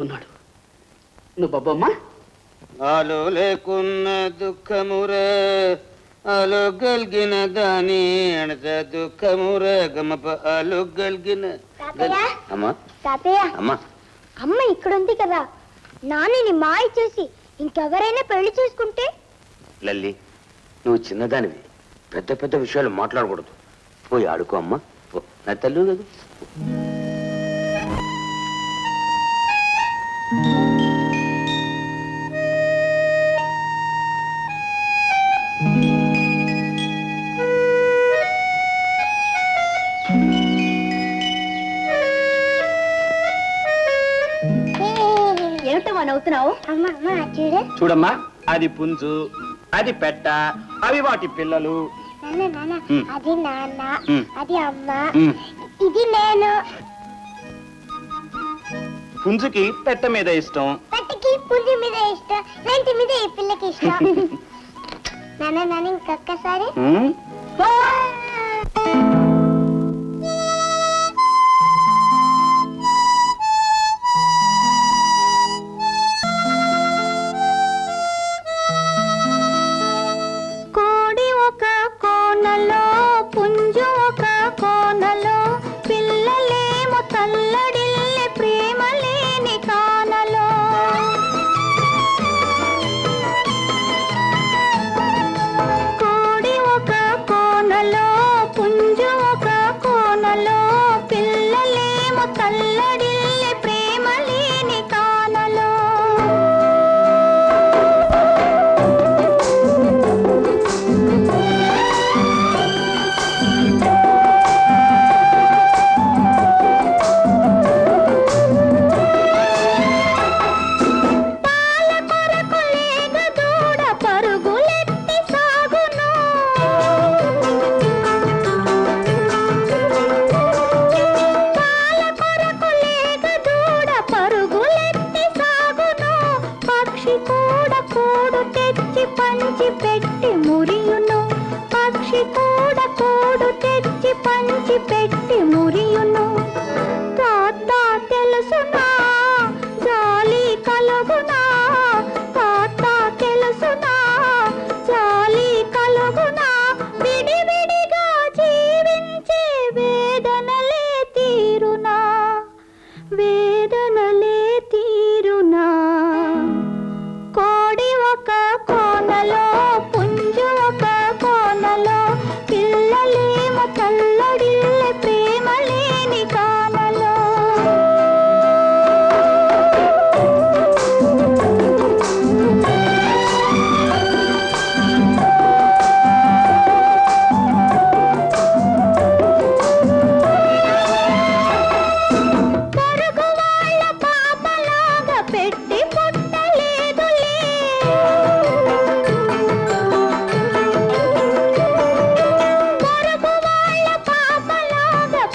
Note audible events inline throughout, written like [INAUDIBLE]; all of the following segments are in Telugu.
ఉన్నాడు నువ్వు బాబమ్మా ఆలో లేకున్న దుఃఖమురే ఆలో గల్గిన దాని అణత దుఃఖమురే. గమప ఆలో గల్గిన తాతయ్య? అమ్మా? తాతయ్య? అమ్మా? అమ్మ ఇక్కడ ఉంది కదా. నాన్నని మాయ చేసి ఇంకెవరైనా పెళ్ళి చేసుకుంటే? లల్లి నువ్వు చిన్నదానివి. పెద్ద పెద్ద విషయాలు మాట్లాడకూడదు. పోయి ఆడుకో అమ్మా. పో. నా తల్లి కదా. చూడమ్మా అది పుంజు అది పెట్ట అవి వాటి పిల్లలు. నాన్న నాన్న ఉమ్. అది నాన్న ఉమ్. అది అమ్మ ఉమ్. ఇది నేను. పుంజుకి పెట్ట మీద ఇష్టం. పట్టికి పుంజి మీద ఇష్టం మీద ఈ పిల్లకి ఇష్టం. [LAUGHS] నాన్న ఉమ్,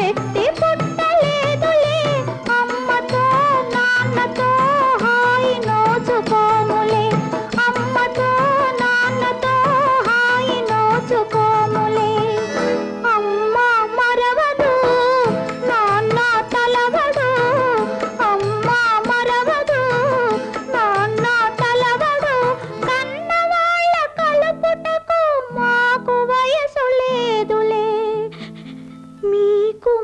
पे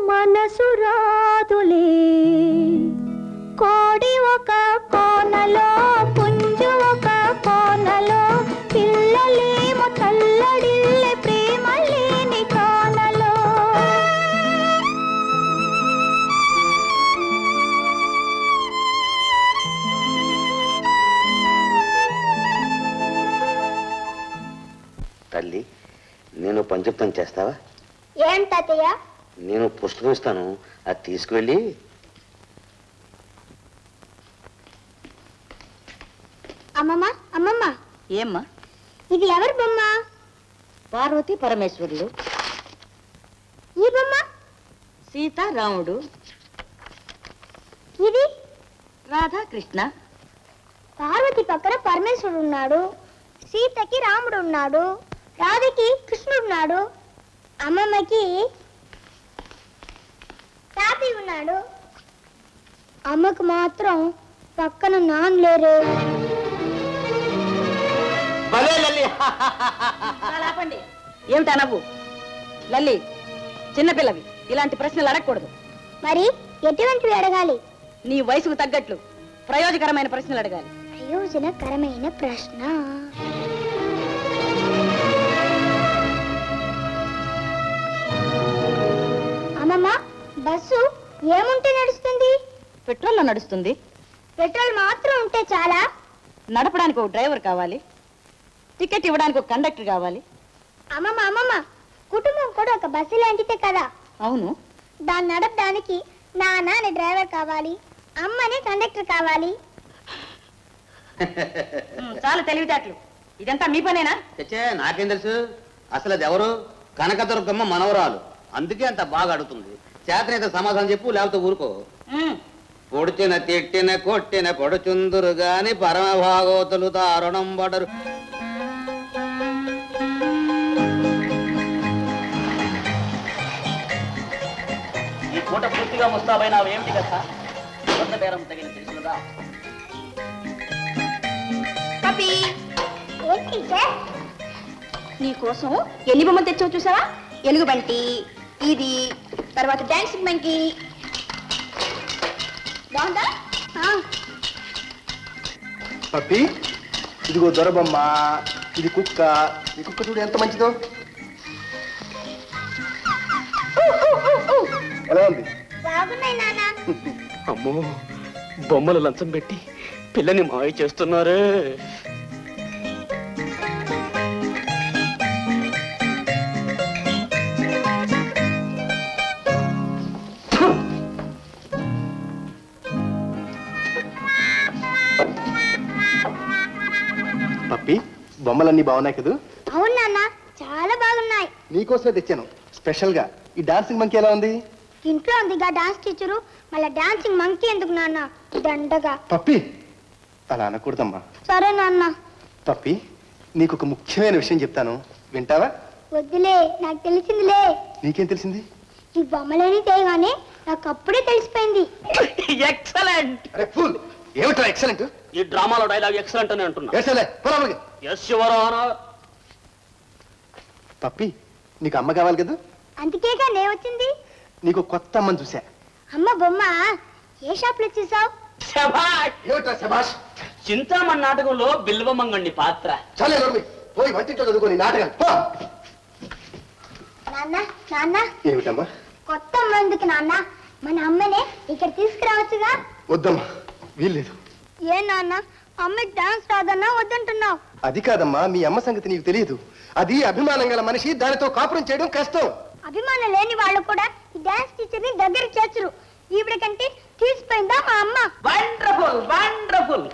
మనసు రాదులే. కోడి ఒక కోనలో పుంజు ఒక కోనలో పిల్లలేమో తల్లడిల్లే ప్రేమ లేని కానలో. తల్లి నేను పంచప్తం చేస్తావా? ఏం తాతయ్య? నేను పుస్తకం ఇస్తాను. అది తీసుకువెళ్ళి అమ్మమ్మ అమ్మమ్మ. ఏమ్మా? ఇది ఎవరి బొమ్మ? పార్వతి పరమేశ్వరులు. ఈ బొమ్మ? సీత రాముడు. ఇది? రాధాకృష్ణ. పార్వతి పక్కన పరమేశ్వరుడు ఉన్నాడు. సీతకి రాముడు ఉన్నాడు. రాధకి కృష్ణుడు ఉన్నాడు. అమ్మమ్మకి తాతయ్య ఉన్నాడు. అమ్మకు మాత్రం పక్కన నాన్న లేరు. భలే లల్లి. ఆపండి. ఏమిటా నవ్వు? లల్లి చిన్నపిల్లవి ఇలాంటి ప్రశ్నలు అడగకూడదు. మరి ఎటువంటివి అడగాలి? నీ వయసుకు తగ్గట్లు ప్రయోజకరమైన ప్రశ్నలు అడగాలి. ప్రయోజనకరమైన ప్రశ్న. బస్సు ఏముంటే నడుస్తుంది? పెట్రోల్లో నడుస్తుంది. పెట్రోల్ మాత్రం ఉంటే చాలా. నడపడానికి ఒక డ్రైవర్ కావాలి. టికెట్ ఇవ్వడానికి ఒక కండక్టర్ కావాలి. అమ్మమ్మ అమ్మమ్మ కుటుంబం కూడా ఒక బస్సు లాంటిదే కదా. అవును. దాన్ని నడపడానికి నాన్న అనే డ్రైవర్ కావాలి. అమ్మనే కండక్టర్ కావాలి. [LAUGHS] చాలు తెలివితేటలు. ఇదంతా మీ పనేనా? చచ్చే నాకేం తెలుసు? అసలు అది ఎవరు? కనకదుర్గమ్మ మనవరాలు. అందుకే అంత బాగా అడుగుతుంది. చేతనైతే సమాధానం చెప్పు లేకపోతే ఊరుకో. పొడిచిన తిట్టిన కొట్టిన పొడుచుందురు గాని పరమ భాగవతులు దారుణం పడరు. ఈ పూట పూర్తిగా ముస్తాబైనావు ఏమిటి కదా కొత్త బేరం తగిన తెలుసుదా ఏం టీచర్? నీ కోసం ఎన్ని బొమ్మలు తెచ్చావు చూసావా? ఎలుగుబంటి ఇది తర్వాత డాన్సింగ్ మంకీ బాగుందా? పప్పి ఇదిగో దొరబొమ్మ ఇది కుక్క. ఈ కుక్క చూడు ఎంత మంచిదో. ఎలా ఉంది? అమ్మో బొమ్మలు లంచం పెట్టి పిల్లని మాయ చేస్తున్నారే. బొమ్మలన్నీ బాగున్నాయి కదా? అవును నాన్న చాలా బాగున్నాయి. నీకోసమే తెచ్చాను. స్పెషల్గా ఈ డాన్సింగ్ మంకి ఎలా ఉంది? ఇంట్లో ఉందిగా డాన్స్ టీచరు. మళ్ళీ డాన్సింగ్ మంకీ ఎందుకు నాన్న? దండగా. పప్పి! అలా అనకూడదమ్మా. సరే నాన్న. పప్పి నీకు ఒక ముఖ్యమైన విషయం చెప్తాను. వింటావా? వద్దులే నాకు తెలిసిందిలే. నీకేం తెలిసింది? ఈ బొమ్మలేని తేగానే నాకు అప్పుడే తెలిసిపోయింది. ఎక్సలెంట్! అరే ఫుల్! ఏమిట్రా ఎక్సలెంట్ ఈ డ్రామాలో డైలాగ్ ఎక్సలెంట్ అని అంటున్నా. ఏసలే పొలాలకి ఎస్ యువర్ ఆనర్ పప్పి నీకు అమ్మ కావాలి కదా? అందుకేగా నే వచ్చింది? నీకు కొత్త అమ్మని చూసా అమ్మ బొమ్మ ఏ షాప్లో చూసావు శభాష్! చింతామణి నాటకంలో బిల్వమంగండి పాత్ర. చాలే నోర్మి. పోయి వంటింట్లో చదువుకొని నాటకాలు. పో. నాన్న నాన్న. ఏమిటమ్మా? కొత్త అమ్మ ఎందుకు నాన్న? మన అమ్మనే ఇక్కడ తీసుకురావచ్చుగా? వద్దమ్మా వీల్లేదు. ఏ నాన్న? అమ్మకి డాన్స్ రాదన్నా వద్దంటున్నావు. అది కాదమ్మా మీ అమ్మ సంగతి నీకు తెలియదు. అది అభిమానం గల మనిషి దానితో కాపురం చేయడం కష్టం. అభిమానం లేని వాళ్ళు కూడా ఈ డాన్స్ టీచర్ని దగ్గరికి చేర్చరు. ఈవిడ కంటే తీసిపోయిందా మా అమ్మ? వండర్ఫుల్ వండర్ఫుల్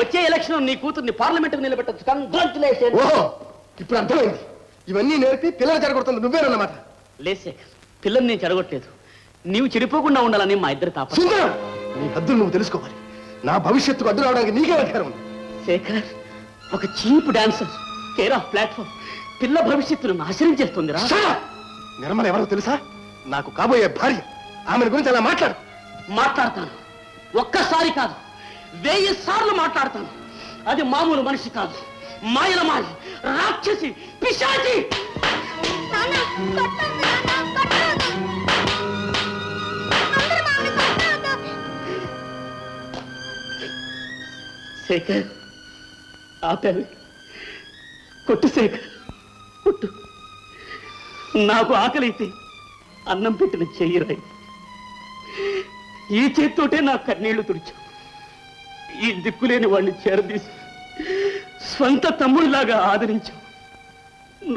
వచ్చే ఎలక్షన్ నీ కూతుర్ని పార్లమెంట్ నిలబెట్టచ్చు కంగ్రాచులేషన్ ఓహో ఇప్పుడు అర్థమైంది. ఇవన్నీ నేర్పి పిల్లలు జరగొడుతుంది నువ్వేనన్నమాట. లేశేఖర్ పిల్లని నేను చెడగొట్టలేదు. నీవు చెడిపోకుండా ఉండాలని మా ఇద్దరు తాప సుందరం నీ హద్దులు నువ్వు తెలుసుకోవాలి. నా భవిష్యత్తుకు అడ్డు రావడానికి నీకే అధికారం ఉంది. శేఖర్ ఒక cheap dancer care of platform పిల్ల భవిష్యత్తును నాశనం చేస్తుందిరా. Shut up! నిర్మల ఎవరో తెలుసా? నాకు కాబోయే భార్య. ఆమెను గురించి అలా మాట్లాడు. మాట్లాడతాను. ఒక్కసారి కాదు వెయ్యి సార్లు మాట్లాడతాను. అది మామూలు మనిషి కాదు. మాయల మాయ రాక్షసి పిశాచి! నాన్న, కొట్టొద్దు నాన్న, కొట్టొద్దు. శేఖర్ ఆపావి. కొట్టు శేఖర్ కొట్టు. నాకు ఆకలైతే అన్నం పెట్టిన చెయ్యరాయి ఈ చేత్తోటే నా కన్నీళ్ళు తుడిచావు. ఈ దిక్కులేని వాడిని చేరదీసి స్వంత తమ్ముడిలాగా ఆదరించావు.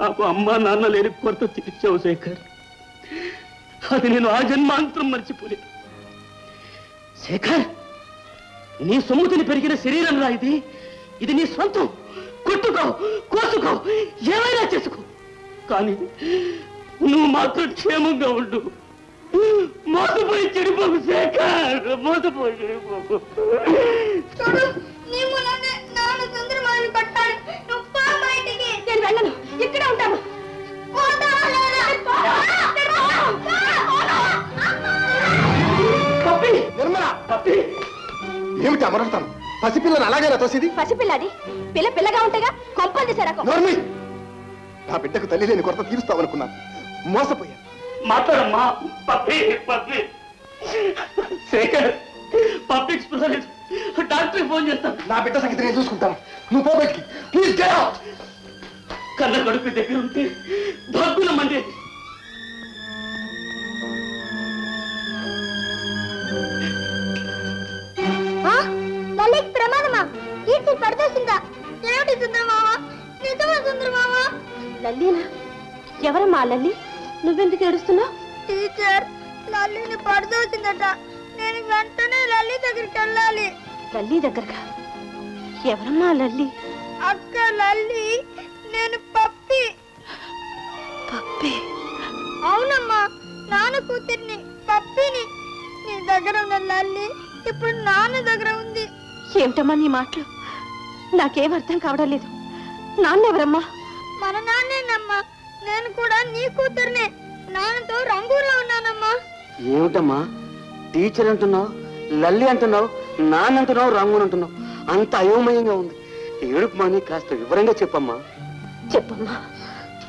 నాకు అమ్మ నాన్న లేని కొరత తీర్చావు శేఖర్. అది నేను ఆ జన్మాంతరం మర్చిపోలేదు శేఖర్! నీ సొమ్ముతిని పెరిగిన శరీరం రా ఇది. ఇది నీ సొంతం. కొట్టుకో కోసుకో ఏమైనా చేసుకో. కానీ నువ్వు మాత్రం క్షేమంగా ఉండు. మోసపోయి చెడిపోకు శేఖర్. మోసపోయి చెడిపోకు. అమరతాను పసిపిల్లని అలాగే తోసేది? పసిపిల్లది. పిల్ల పిల్లగా ఉంటేగా కొంపలు తీసారా నా బిడ్డకు తల్లి లేని కొరత తీరుస్తావనుకున్నాను. మోసపోయాను. మాట్లాడమ్మా. పప్పి పప్పి. Shekhar public specialist doctor phone చేస్తాను నా బిడ్డ సంగతి నేను చూసుకుంటాను. నువ్వు పో బయటికి. ప్లీజ్ గెట్ అవుట్ కళ్ళ కడుపు దగ్గర ఉంటే భగ్గున లలిత్ ప్రమాదమా? కీర్తి పడదోసిందా? ఏమిటి సుందరమావా నిజమా సుందరమావా లల్లీనా ఎవరమ్మా లల్లి? నువ్వెందుకు ఏడుస్తున్నావు? టీచర్ లల్లిని పడదోసిందట. నేను వెంటనే లల్లి దగ్గరికి వెళ్ళాలి. లల్లి దగ్గరగా ఎవరమ్మా లల్లి? అక్క లల్లి నేను పప్పి. పప్పే? అవునమ్మా నాన్న కూతుర్ని పప్పిని. నీ దగ్గర ఉన్న లల్లి ఇప్పుడు నాన్న దగ్గర ఉంది. ఏమిటమ్మా నీ మాటలు? నాకేం అర్థం కావడం లేదు. నాన్నెవరమ్మా? మన నాన్నేనమ్మా. నేను కూడా నీ కూతుర్నే. నాన్నతో రంగూరులో ఉన్నానమ్మా. ఏమిటమ్మా? టీచర్ అంటున్నావు లల్లి అంటున్నావు నాన్న అంటున్నావు రంగుని అంటున్నావు. అంత అయోమయంగా ఉంది. ఏడుపు మాని కాస్త వివరంగా చెప్పమ్మా. చెప్పమ్మా.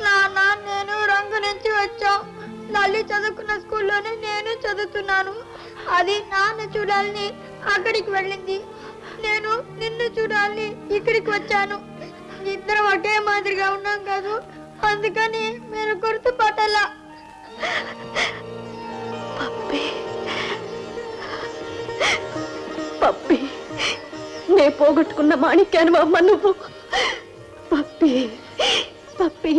నాన్న నేను రంగు నుంచి వచ్చాం. లల్లి చదువుకున్న స్కూల్లోనే నేను చదువుతున్నాను. అది నాన్న చూడాలని అక్కడికి వెళ్ళింది. నేను నిన్ను చూడాలి. ఇక్కడికి వచ్చాను. ఇద్దరం ఒకే మాదిరిగా ఉన్నాం కాదు. అందుకని మీరు గుర్తుపట్టలా. పప్పి. పప్పి నే పోగొట్టుకున్న మాణిక్యాను అమ్మ నువ్వు. పప్పి పప్పి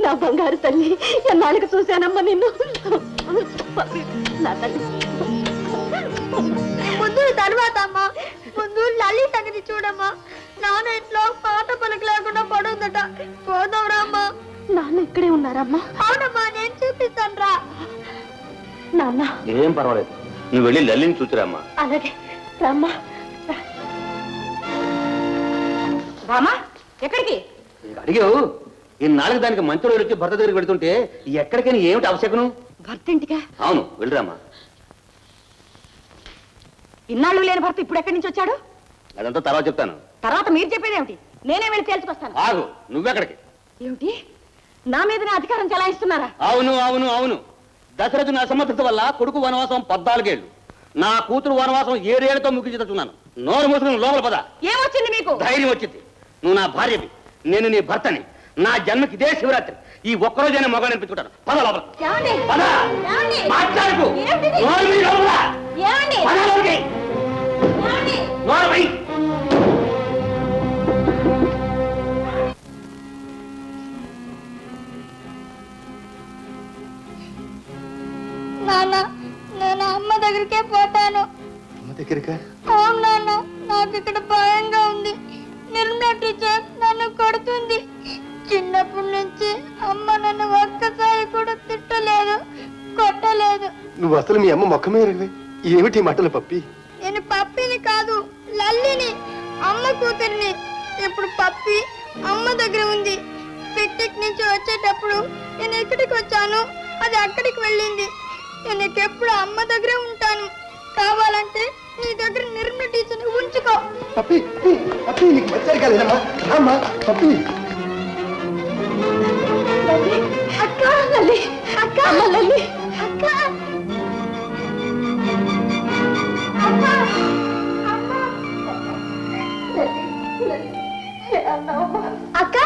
నా బంగారు తల్లి ఎన్నాళ్ళకి చూశానమ్మ నిన్ను? పప్పి నా తల్లి. ముందు తర్వాత అమ్మా. ముందు సంగతి చూడమ్మా. నాన్న ఇంట్లో పాట పలుకు లేకుండా పడుందట. పోదాం రామ్మా. నాన్న ఇక్కడే ఉన్నారమ్మా. అవునమ్మా నేను చూపిస్తాను రా. నాన్న. ఏం పర్వాలేదు. నువ్వు వెళ్ళి లల్లిని చూసిరామ్మా. అలాగే. రమ్మా. రామా ఎక్కడికి? అడిగావు? ఈ నాలుగు దానికి మంత్రులు వచ్చి భర్త దగ్గరికి పెడుతుంటే ఎక్కడికైనా ఏమిటి అవసరం భర్త ఇంటికా? అవును వెళ్ళిరామ్మా. ఇన్నాళ్ళు లేని భర్త ఇప్పుడు ఎక్కడి నుంచి వచ్చాడు? అదంతా తర్వాత చెప్తాను. తర్వాత మీరు చెప్పేది ఏమిటి? నేనే వెళ్ళి తేల్చుకొస్తాను. ఆగు నువ్వెక్కడికి? ఏమిటి? నా మీదనే అధికారం చెలాయిస్తున్నారా? అవును అవును అవును. దశరథుని అసమర్థత వల్ల కొడుకు వనవాసం పద్నాలుగేళ్ళు నా కూతురు వనవాసం ఏడేళ్ళతో ముగించుతున్నాను నోరు మూసుకుని లోపల పద. ఏమొచ్చింది మీకు? ధైర్యం వచ్చింది. నువ్వు నా భార్యవి. నేను నీ భర్తని. నా జన్మకి ఇదే శివరాత్రి. ఈ ఒక్కరోజైనా మొగాడు అనిపించుకుంటాను పద లోపల ఏమండి? పద ఏమండి? మాట్లాడుకు ఏమిటిది? నోరు మూయి లోపల. ఏమండి? పద లోపలికి. ఏమండి? నోరు మూయి. నాన్న నేను అమ్మ దగ్గరికే పోతాను అమ్మ దగ్గరికా అవును నాన్న నాకు ఇక్కడ భయంగా ఉంది నిర్మలా టీచర్ నన్ను కొడుతుంది చిన్నప్పటి నుంచి అమ్మ నన్ను ఒక్కసారి కూడా తిట్టలేదు కొట్టలేదు. నువ్వు అసలు మీ అమ్మ మొక్కమే ఎరగవే ఏమిటి మాటలు పప్పి? నేను పప్పిని కాదు లల్లిని అమ్మ కూతురిని. ఇప్పుడు పప్పి అమ్మ దగ్గర ఉంది. పిక్నిక్ నుంచి వచ్చేటప్పుడు నేను ఎక్కడికి వచ్చాను అది అక్కడికి వెళ్ళింది. నేను ఎప్పుడు అమ్మ దగ్గరే ఉంటాను. కావాలంటే నీ దగ్గర నిర్మల టీచర్ని ఉంచుకో. పప్పి పప్పి, నీకు కాలేదమ్మా రామ్మా పప్పి. లల్లి అక్క. అమ్మ లల్లి అక్క. అక్క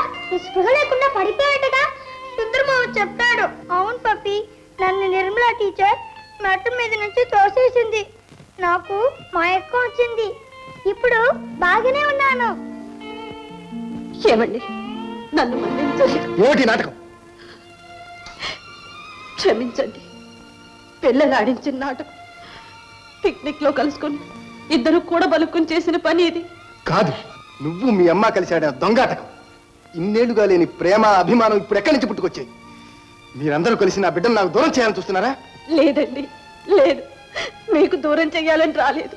స్పృహ లేకుండా పడిపోయాడట సుందరమావ చెప్పాడు అవును పప్పి నన్ను నిర్మలా టీచర్ మెట్ట మీద నుంచి తోసేసింది. నాకు మయక్కం వచ్చింది. ఇప్పుడు బాగానే ఉన్నాను. ఏమండి? నన్ను ఈ నాటకం? క్షమించండి. పిల్లలు ఆడించిన నాటకం. పిక్నిక్లో కలుసుకొని ఇద్దరు కూడా బలుక్కుని చేసిన పని ఇది. కాదు నువ్వు మీ అమ్మ కలిసి ఆడిన దొంగాటకం ఇన్నేళ్ళుగా లేని ప్రేమ అభిమానం ఇప్పుడు ఎక్కడి నుంచి పుట్టుకొచ్చాయి? మీరందరూ కలిసి నా బిడ్డను నాకు దూరం చేయాలని చూస్తున్నారా? లేదండి లేదు. మీకు దూరం చెయ్యాలని రాలేదు.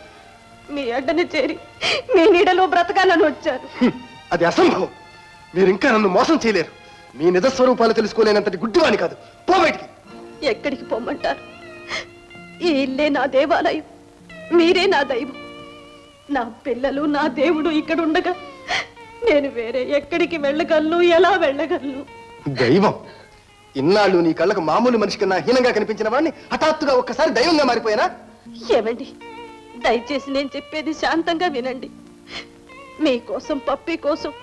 మీ అడ్డని చేరి మీ నీడలో బ్రతకాలని వచ్చారు. అది అసంభవం. మీరు ఇంకా నన్ను మోసం చేయలేరు. మీ నిజస్వరూపాలు తెలుసుకోలేనంతటి గుడ్డివాణి కాదు. పో బయటికి. ఎక్కడికి పొమ్మంటారు ఈ ఇల్లే నా దేవాలయం. మీరే నా దైవం. నా పిల్లలు నా దేవుడు ఇక్కడ ఉండగా నేను వేరే ఎక్కడికి వెళ్ళగలను ఎలా వెళ్ళగలను? దైవం? ఇన్నాళ్ళు నీ కళ్ళకు మామూలు మనిషి కన్నా హీనంగా కనిపించిన వాడిని హఠాత్తుగా ఒక్కసారి దైవంగా మారిపోయానా? ఏమండి దయచేసి నేను చెప్పేది శాంతంగా వినండి. మీకోసం పప్పి కోసం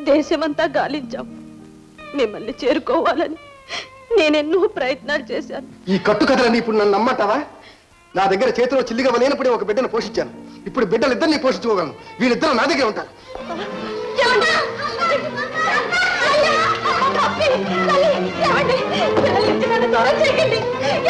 దేశమంతా గాలించాం. మిమ్మల్ని చేరుకోవాలని. నేనెన్నో ప్రయత్నాలు చేశాను ఈ కట్టు కథలని ఇప్పుడు నన్ను నమ్మంటావా నా దగ్గర చేతిలో చిల్లిగా లేనప్పుడే ఒక బిడ్డను పోషించాను ఇప్పుడు బిడ్డలిద్దరిని పోషించుకోగలను వీళ్ళిద్దరు నా దగ్గర ఉంటారు